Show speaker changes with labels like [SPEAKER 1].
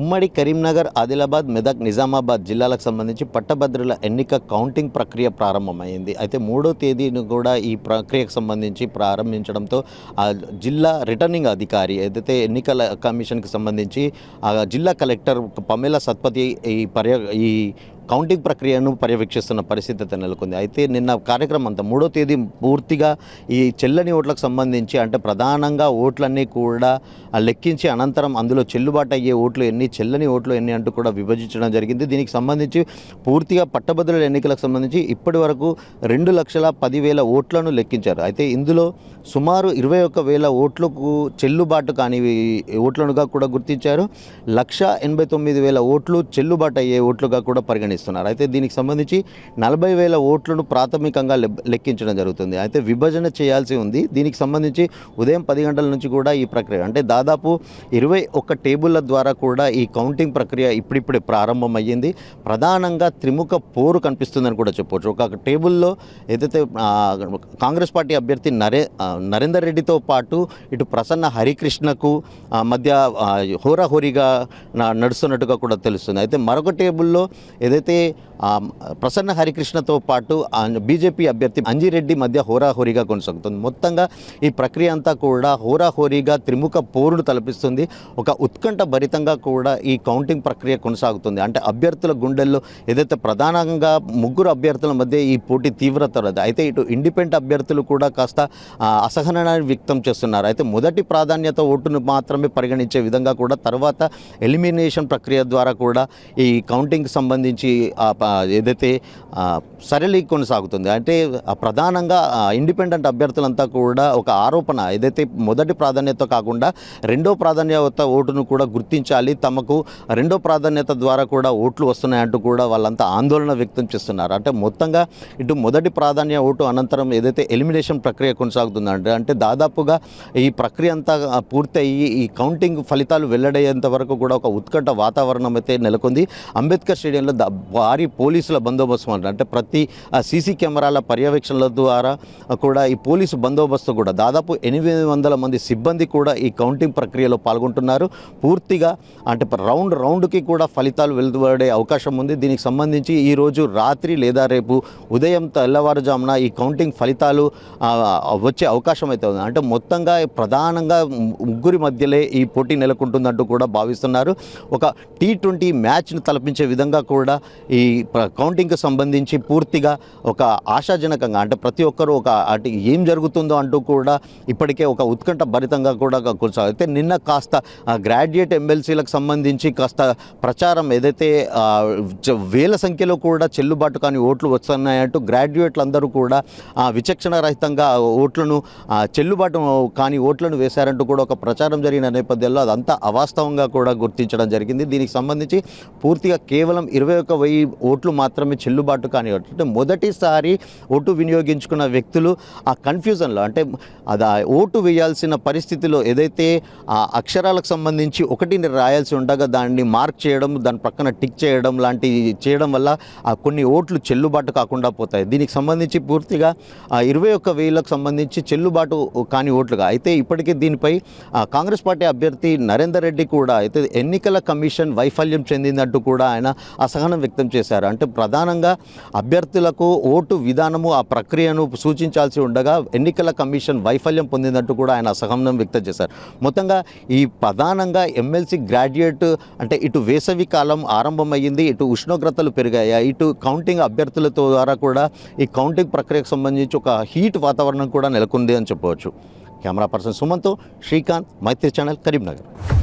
[SPEAKER 1] ఉమ్మడి కరీంనగర్ ఆదిలాబాద్ మెదక్ నిజామాబాద్ జిల్లాలకు సంబంధించి పట్టభద్రుల ఎన్నిక కౌంటింగ్ ప్రక్రియ ప్రారంభమైంది. అయితే మూడో తేదీని కూడా ఈ ప్రక్రియకు సంబంధించి ప్రారంభించడంతో ఆ జిల్లా రిటర్నింగ్ అధికారి ఏదైతే ఎన్నికల కమిషన్కి సంబంధించి ఆ జిల్లా కలెక్టర్ పమేల సత్పతి ఈ పర్య ఈ కౌంటింగ్ ప్రక్రియను పర్యవేక్షిస్తున్న పరిస్థితి నెలకొంది. అయితే నిన్న కార్యక్రమం అంతా మూడో తేదీ పూర్తిగా ఈ చెల్లని ఓట్లకు సంబంధించి అంటే ప్రధానంగా ఓట్లన్నీ కూడా లెక్కించి అనంతరం అందులో చెల్లుబాటు అయ్యే ఓట్లు ఎన్ని చెల్లని ఓట్లు ఎన్ని అంటూ కూడా విభజించడం జరిగింది. దీనికి సంబంధించి పూర్తిగా పట్టభద్రుల ఎన్నికలకు సంబంధించి ఇప్పటి వరకు రెండు లక్షల పదివేల ఓట్లను లెక్కించారు. అయితే ఇందులో సుమారు ఇరవై ఒక్క వేల ఓట్లకు చెల్లుబాటు కాని ఓట్లనుగా కూడా గుర్తించారు. లక్ష ఎనభై తొమ్మిది వేల ఓట్లు చెల్లుబాటు అయ్యే ఓట్లుగా కూడా పరిగణిస్తున్నారు అయితే దీనికి సంబంధించి నలభై వేల ఓట్లను ప్రాథమికంగా లెబ్- లెక్కించడం జరుగుతుంది. అయితే విభజన చేయాల్సి ఉంది. దీనికి సంబంధించి ఉదయం పది గంటల నుంచి కూడా ఈ ప్రక్రియ అంటే దాదాపు ఇరవై ఒక్క టేబుల్ల ద్వారా కూడా ఈ కౌంటింగ్ ప్రక్రియ ఇప్పుడిప్పుడే ప్రారంభమయ్యింది. ప్రధానంగా త్రిముఖ పోరు కనిపిస్తుందని కూడా చెప్పవచ్చు ఒక టేబుల్లో ఏదైతే కాంగ్రెస్ పార్టీ అభ్యర్థి నరే నరేందర్ రెడ్డితో పాటు ఇటు ప్రసన్న హరికృష్ణకు మధ్య హోరాహోరీగా నడుస్తున్నట్టుగా కూడా తెలుస్తుంది. అయితే మరొక టేబుల్లో ఏదైతే ఆ, ప్రసన్న హరికృష్ణతో పాటు బీజేపీ అభ్యర్థి అంజిరెడ్డి మధ్య హోరాహోరీగా కొనసాగుతుంది. మొత్తంగా ఈ ప్రక్రియ అంతా కూడా హోరాహోరీగా త్రిముఖ పోరును తలపిస్తుంది. ఒక ఉత్కంఠ భరితంగా కూడా ఈ కౌంటింగ్ ప్రక్రియ కొనసాగుతుంది. అంటే అభ్యర్థుల గుండెల్లో ఏదైతే ప్రధానంగా ముగ్గురు అభ్యర్థుల మధ్య ఈ పోటీ తీవ్రత అయితే ఇటు ఇండిపెండెంట్ అభ్యర్థులు కూడా కాస్త ఆ, అసహనాన్ని వ్యక్తం చేస్తున్నారు. అయితే మొదటి ప్రాధాన్యత ఓటును మాత్రమే పరిగణించే విధంగా కూడా తర్వాత ఎలిమినేషన్ ప్రక్రియ ద్వారా కూడా ఈ కౌంటింగ్కి సంబంధించి ఆ, ఏదైతే సరళి కొనసాగుతుంది అంటే ప్రధానంగా ఇండిపెండెంట్ అభ్యర్థులంతా కూడా ఒక ఆరోపణ ఏదైతే మొదటి ప్రాధాన్యత కాకుండా రెండో ప్రాధాన్యత ఓటును కూడా గుర్తించాలి తమకు రెండో ప్రాధాన్యత ద్వారా కూడా ఓట్లు వస్తున్నాయంటూ కూడా వాళ్ళంతా ఆందోళన వ్యక్తం చేస్తున్నారు. అంటే మొత్తంగా ఇటు మొదటి ప్రాధాన్య ఓటు అనంతరం ఏదైతే ఎలిమినేషన్ ప్రక్రియ కొనసాగుతుందంటే అంటే దాదాపుగా ఈ ప్రక్రియ అంతా పూర్తి అయ్యి ఈ కౌంటింగ్ ఫలితాలు వెల్లడయ్యేంత వరకు కూడా ఒక ఉత్కంఠ వాతావరణం అయితే నెలకొంది. అంబేద్కర్ స్టేడియంలో భారీ పోలీసుల బందోబస్తు అంటారు. అంటే ప్రతి సీసీ కెమెరాల పర్యవేక్షణల ద్వారా కూడా ఈ పోలీసు బందోబస్తు కూడా దాదాపు ఎనిమిది వందల మంది సిబ్బంది కూడా ఈ కౌంటింగ్ ప్రక్రియలో పాల్గొంటున్నారు. పూర్తిగా అంటే రౌండ్ రౌండ్కి కూడా ఫలితాలు వెలువడే అవకాశం ఉంది. దీనికి సంబంధించి ఈరోజు రాత్రి లేదా రేపు ఉదయం తెల్లవారుజామున ఈ కౌంటింగ్ ఫలితాలు వచ్చే అవకాశం అయితే ఉంది. అంటే మొత్తంగా ప్రధానంగా ముగ్గురి మధ్యలే ఈ పోటీ నెలకొంటుందంటూ కూడా భావిస్తున్నారు. ఒక టీ ట్వంటీ మ్యాచ్ను తలపించే విధంగా కూడా ఈ కౌంటింగ్కి సంబంధించి పూర్తిగా ఒక ఆశాజనకంగా అంటే ప్రతి ఒక్కరూ ఒక అటు ఏం జరుగుతుందో అంటూ కూడా ఇప్పటికే ఒక ఉత్కంఠ భరితంగా కూడా కొనసాగితే నిన్న కాస్త ఆ, గ్రాడ్యుయేట్ ఎమ్మెల్సీలకు సంబంధించి కాస్త ప్రచారం ఏదైతే వేల సంఖ్యలో కూడా చెల్లుబాటు కాని ఓట్లు వస్తున్నాయంటూ గ్రాడ్యుయేట్లందరూ కూడా ఆ, విచక్షణ రహితంగా ఓట్లను చెల్లుబాటు కాని ఓట్లను వేశారంటూ కూడా ఒక ప్రచారం జరిగిన నేపథ్యంలో అదంతా అవాస్తవంగా కూడా గుర్తించడం జరిగింది. దీనికి సంబంధించి పూర్తిగా కేవలం ఇరవై ఒక్క వెయ్యి ఓట్లు మాత్రమే చెల్లుబాటు కాని అంటే మొదటిసారి ఓటు వినియోగించుకున్న వ్యక్తులు ఆ కన్ఫ్యూజన్లో. అంటే అది ఓటు వేయాల్సిన పరిస్థితిలో ఏదైతే ఆ అక్షరాలకు సంబంధించి ఒకటిని రాయాల్సి ఉండగా దాన్ని మార్క్ చేయడం దాని పక్కన టిక్ చేయడం లాంటివి చేయడం వల్ల ఆ కొన్ని ఓట్లు చెల్లుబాటు కాకుండా పోతాయి. దీనికి సంబంధించి పూర్తిగా ఆ ఇరవై ఒక్క వేలకు సంబంధించి చెల్లుబాటు కాని ఓట్లుగా. అయితే ఇప్పటికే దీనిపై ఆ, కాంగ్రెస్ పార్టీ అభ్యర్థి నరేందర్ రెడ్డి కూడా అయితే ఎన్నికల కమిషన్ వైఫల్యం చెందిందంటూ కూడా ఆయన అసహనం వ్యక్తం చేశారు. అంటే ప్రధానంగా అభ్యర్థులకు ఓటు విధానము ఆ ప్రక్రియను సూచించాల్సి ఉండగా ఎన్నికల కమిషన్ వైఫల్యం పొందిందంటూ కూడా ఆయన అసహనం వ్యక్తం చేశారు. మొత్తంగా ఈ ప్రధానంగా ఎమ్మెల్సీ గ్రాడ్యుయేట్ అంటే ఇటు వేసవి కాలం ఆరంభమయ్యింది ఇటు ఉష్ణోగ్రతలు పెరిగాయి ఇటు కౌంటింగ్ అభ్యర్థుల ద్వారా కూడా ఈ కౌంటింగ్ ప్రక్రియకు సంబంధించి ఒక హీట్ వాతావరణం కూడా నెలకొంది అని చెప్పవచ్చు. కెమెరా పర్సన్ సుమంతో శ్రీకాంత్ మైత్రి ఛానల్ కరీంనగర్.